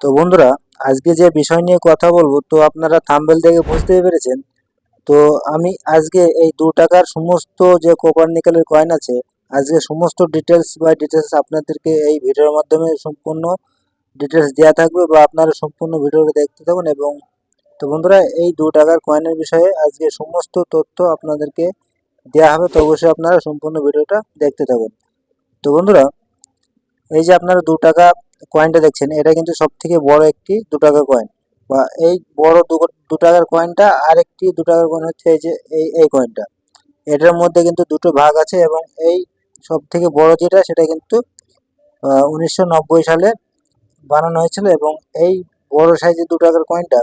তো বন্ধুরা, আজকে যে বিষয় নিয়ে কথা বলব, তো আপনারা থাম্বেল দেখে বুঝতেই পেরেছেন। তো আমি আজকে এই দু টাকার সমস্ত যে কোপার নিকেলের কয়েন আছে, আজকে সমস্ত ডিটেলস বা ডিটেলস আপনাদেরকে এই ভিডিওর মাধ্যমে সম্পূর্ণ ডিটেলস দেওয়া থাকবে বা আপনারা সম্পূর্ণ ভিডিওটা দেখতে থাকুন এবং তো বন্ধুরা, এই দু টাকার কয়েনের বিষয়ে আজকে সমস্ত তথ্য আপনাদেরকে দেওয়া হবে, তো অবশ্যই আপনারা সম্পূর্ণ ভিডিওটা দেখতে থাকুন। তো বন্ধুরা, এই যে আপনারা দু টাকা কয়েনটা দেখছেন, এটা কিন্তু সব থেকে বড় একটি দু টাকার কয়েন বা এই বড় দু টাকার কয়েনটা আর একটি দু টাকার কয়েন হচ্ছে এই যে, এই এই কয়েনটা এটার মধ্যে কিন্তু দুটো ভাগ আছে এবং এই সব থেকে বড় যেটা, সেটা কিন্তু উনিশশো নব্বই সালে বানানো হয়েছিল এবং এই বড় সাইজের দু টাকার কয়েনটা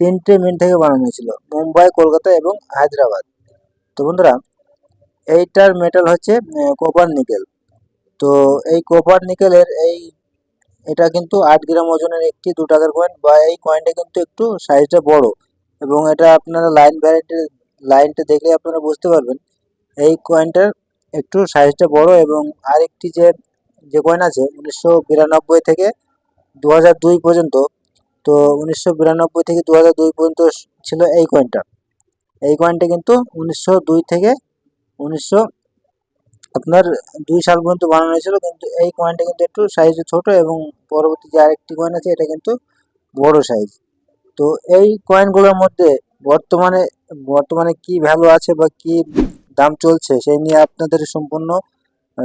তিনটে মিনিট থেকে বানানো হয়েছিল, মুম্বাই, কলকাতা এবং হায়দ্রাবাদ। তো বন্ধুরা, এইটার মেটাল হচ্ছে কপার নিকেল তো এই কপার নিকেলের এই এটা কিন্তু আট গ্রাম ওজনের একটি দু টাকার কয়েন বা এই কয়েনটা কিন্তু একটু সাইজটা বড়। এবং এটা আপনারা লাইন ভ্যারাইটির লাইনটা দেখলে আপনারা বুঝতে পারবেন। এই কয়েনটার একটু সাইজটা বড় এবং আরেকটি যে যে কয়েন আছে উনিশশো বিরানব্বই থেকে দু দুই পর্যন্ত, তো উনিশশো বিরানব্বই থেকে দু দুই পর্যন্ত ছিল এই কয়েনটা এই কয়েনটা কিন্তু উনিশশো দুই থেকে উনিশশো আপনার দুই সাল পর্যন্ত বানানো হয়েছিল, কিন্তু এই কয়েনটা কিন্তু একটু সাইজে ছোট এবং পরবর্তী যে আরেকটি কয়েন আছে, এটা কিন্তু বড় সাইজ তো এই কয়েনগুলোর মধ্যে বর্তমানে বর্তমানে কি ভ্যালু আছে বা কি দাম চলছে সেই নিয়ে আপনাদের সম্পূর্ণ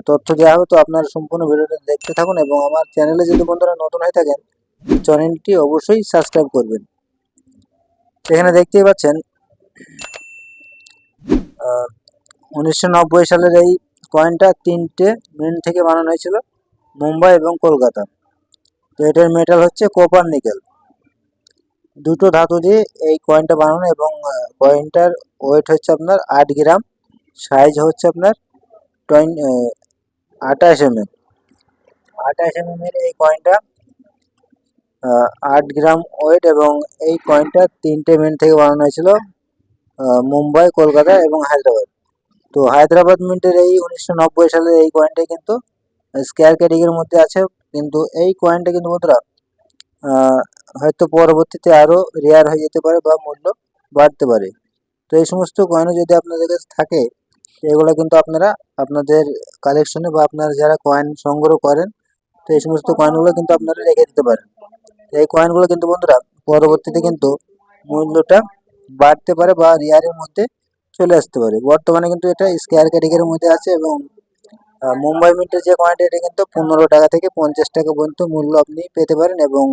তথ্য দেওয়া হবে। তো আপনারা সম্পূর্ণ ভিডিওটা দেখতে থাকুন এবং আমার চ্যানেলে যদি বন্ধুরা নতুন হয়ে থাকেন চ্যানেলটি অবশ্যই সাবস্ক্রাইব করবেন। এখানে দেখতেই পাচ্ছেন উনিশশো নব্বই সালের এই কয়েনটা তিনটে মিন থেকে বানানো হয়েছিল, মুম্বাই এবং কলকাতা। তো এটার মেটাল হচ্ছে কপার নিকেল দুটো ধাতু দিয়ে এই কয়েনটা বানানো এবং কয়েনটার ওয়েট হচ্ছে আপনার আট গ্রাম সাইজ হচ্ছে আপনার টোয়েন আঠাশ এম এম আঠাশ এম এর এই কয়েনটা আট গ্রাম ওয়েট এবং এই কয়েনটা তিনটে মিনিট থেকে বানানো হয়েছিল মুম্বাই, কলকাতা এবং হায়দ্রাবাদ। তো হায়দ্রাবাদ মিন্টের এই উনিশশো নব্বই সালের এই কয়েনটা কিন্তু স্কোয়ার ক্যাটেগরির মধ্যে আছে। কিন্তু এই কয়েনটা কিন্তু বন্ধুরা হয়তো পরবর্তীতে আরও রেয়ার হয়ে যেতে পারে বা মূল্য বাড়তে পারে। তো এই সমস্ত কয়েনও যদি আপনাদের কাছে থাকে, এগুলো কিন্তু আপনারা আপনাদের কালেকশনে বা আপনারা যারা কয়েন সংগ্রহ করেন, তো এই সমস্ত কয়েনগুলো কিন্তু আপনারা রেখে দিতে পারেন। এই কয়েনগুলো কিন্তু বন্ধুরা, পরবর্তীতে কিন্তু মূল্যটা বাড়তে পারে বা রেয়ারের মধ্যে চলে আসতে পারে। বর্তমানে কিন্তু এটা স্কোয়ার ক্যাটেগরির মধ্যে আছে এবং মুম্বাই মিন্টের যে কয়েনটা এটা কিন্তু পনেরো টাকা থেকে পঞ্চাশ টাকা পর্যন্ত মূল্য আপনি পেতে পারেন এবং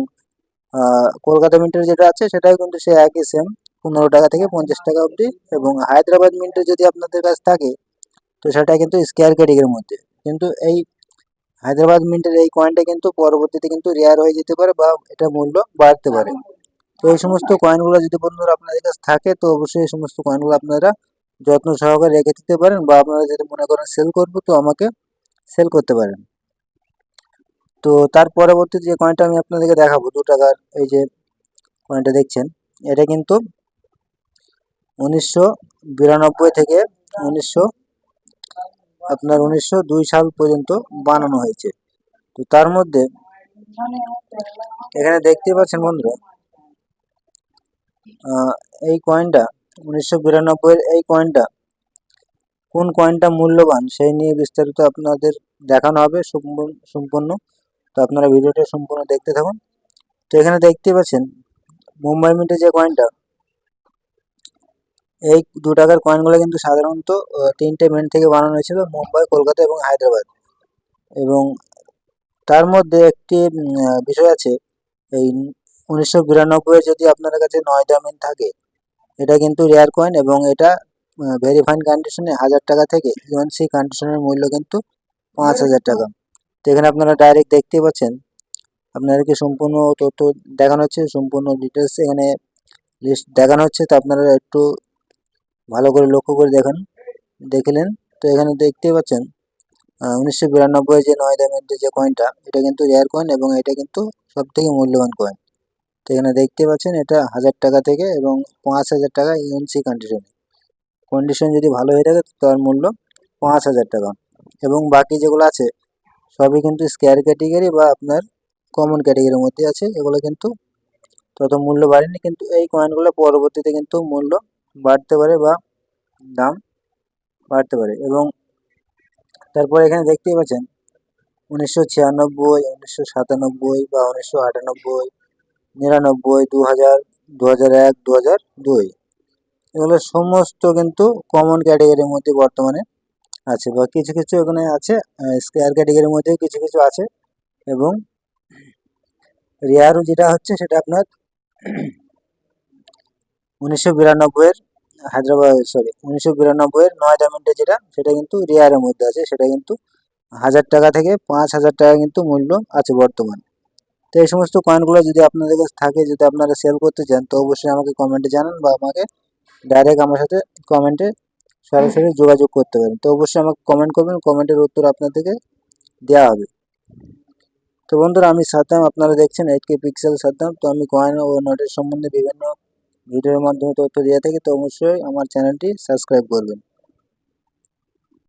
কলকাতা মিন্টের যেটা আছে সেটাও কিন্তু সে একই সেম পনেরো টাকা থেকে পঞ্চাশ টাকা অবধি এবং হায়দ্রাবাদ মিন্টের যদি আপনাদের কাছে থাকে, তো সেটা কিন্তু স্কোয়ার ক্যাটেগরির মধ্যে। কিন্তু এই হায়দ্রাবাদ মিন্টের এই কয়েনটা কিন্তু পরবর্তীতে কিন্তু রেয়ার হয়ে যেতে পারে বা এটা মূল্য বাড়তে পারে। তো এই সমস্ত কয়েনগুলো যদি বন্ধুরা আপনাদের কাছে থাকে, তো অবশ্যই এই সমস্ত কয়েনগুলো আপনারা যত্ন সহকারে রেখে দিতে পারেন বা আপনারা যদি মনে করেন সেল করব, তো আমাকে সেল করতে পারেন। তো তার পরবর্তী যে কয়েনটা আমি আপনাদেরকে দেখাবো, দু টাকার এই যে কয়েনটা দেখছেন, এটা কিন্তু উনিশশো বিরানব্বই থেকে উনিশশো, আপনার উনিশশো দুই সাল পর্যন্ত বানানো হয়েছে। তো তার মধ্যে এখানে দেখতে পাচ্ছেন বন্ধুরা এই কয়েনটা উনিশশো বিরানব্বইয়ের এই কয়েনটা কোন কয়েনটা মূল্যবান, সেই নিয়ে বিস্তারিত আপনাদের দেখানো হবে সম্পূর্ণ তো আপনারা ভিডিওটা সম্পূর্ণ দেখতে থাকুন। তো এখানে দেখতে পাচ্ছেন, মুম্বাই মিন্টের যে কয়েনটা এই দু টাকার কয়েনগুলো কিন্তু সাধারণত তিনটে মিনিট থেকে বানানো হয়েছিল মুম্বাই, কলকাতা এবং হায়দ্রাবাদ। এবং তার মধ্যে একটি বিষয় আছে, এই উনিশশো বিরানব্বই যদি আপনার কাছে নয় দামিন থাকে এটা কিন্তু রেয়ার কয়েন এবং এটা ভেরি ফাইন কন্ডিশনে হাজার টাকা থেকে ইউএনসি কন্ডিশনের মূল্য কিন্তু পাঁচ হাজার টাকা। তো এখানে আপনারা ডাইরেক্ট দেখতে পাচ্ছেন। আপনাদেরকে সম্পূর্ণ তথ্য দেখানো হচ্ছে, সম্পূর্ণ ডিটেলস এখানে লিস্ট দেখানো হচ্ছে। তো আপনারা একটু ভালো করে লক্ষ্য করে দেখেন দেখলেন তো এখানে দেখতে পাচ্ছেন উনিশশো বিরানব্বই যে নয় দামের যে কয়েনটা এটা কিন্তু রেয়ার কয়েন এবং এটা কিন্তু সব থেকে মূল্যবান কয়েন তো এখানে দেখতে পাচ্ছেন এটা হাজার টাকা থেকে এবং পাঁচ হাজার টাকা ইউএনসি কন্ডিশনে কন্ডিশন যদি ভালো হয়ে থাকে, তার মূল্য পাঁচ হাজার টাকা। এবং বাকি যেগুলো আছে, সবই কিন্তু স্কোয়ার ক্যাটেগরি বা আপনার কমন ক্যাটাগরির মধ্যে আছে। এগুলো কিন্তু তত মূল্য বাড়েনি, কিন্তু এই কয়েনগুলো পরবর্তীতে কিন্তু মূল্য বাড়তে পারে বা দাম বাড়তে পারে। এবং তারপর এখানে দেখতেই পাচ্ছেন, উনিশশো ছিয়ানব্বই, উনিশশো সাতানব্বই বা উনিশশো আটানব্বই নিরানব্বই দু হাজার দু হাজার এক দু হাজার দুই। এগুলো সমস্ত কিন্তু কমন ক্যাটাগরির মধ্যে বর্তমানে আছে বা কিছু কিছু এখানে আছে স্কোয়ার ক্যাটাগরির মধ্যেও কিছু কিছু আছে এবং রেয়ারও যেটা হচ্ছে সেটা আপনার উনিশশো বিরানব্বইয়ের হায়দ্রাবাদ সরি উনিশশো বিরানব্বইয়ের নয় ডায়মন্ডের যেটা, সেটা কিন্তু রেয়ারের মধ্যে আছে, সেটা কিন্তু হাজার টাকা থেকে পাঁচ হাজার টাকা কিন্তু মূল্য আছে বর্তমানে। তো এই সমস্ত কয়েনগুলো যদি আপনাদের কাছে থাকে, যদি আপনারা সেল করতে চান, তো অবশ্যই আমাকে কমেন্টে জানান বা আমাকে ডাইরেক্ট আমার সাথে কমেন্টে সরাসরি যোগাযোগ করতে পারেন। তো অবশ্যই আমাকে কমেন্ট করবেন কমেন্টের উত্তর আপনাদেরকে দেওয়া হবে। তো বন্ধুরা, আমি সাদ্দাম, আপনারা দেখছেন এইট কে পিক্সেল সাদ্দাম। তো আমি কয়েন ও নোটের সম্বন্ধে বিভিন্ন ভিডিওর মাধ্যমে তথ্য দিয়ে থাকি, তো অবশ্যই আমার চ্যানেলটি সাবস্ক্রাইব করবেন।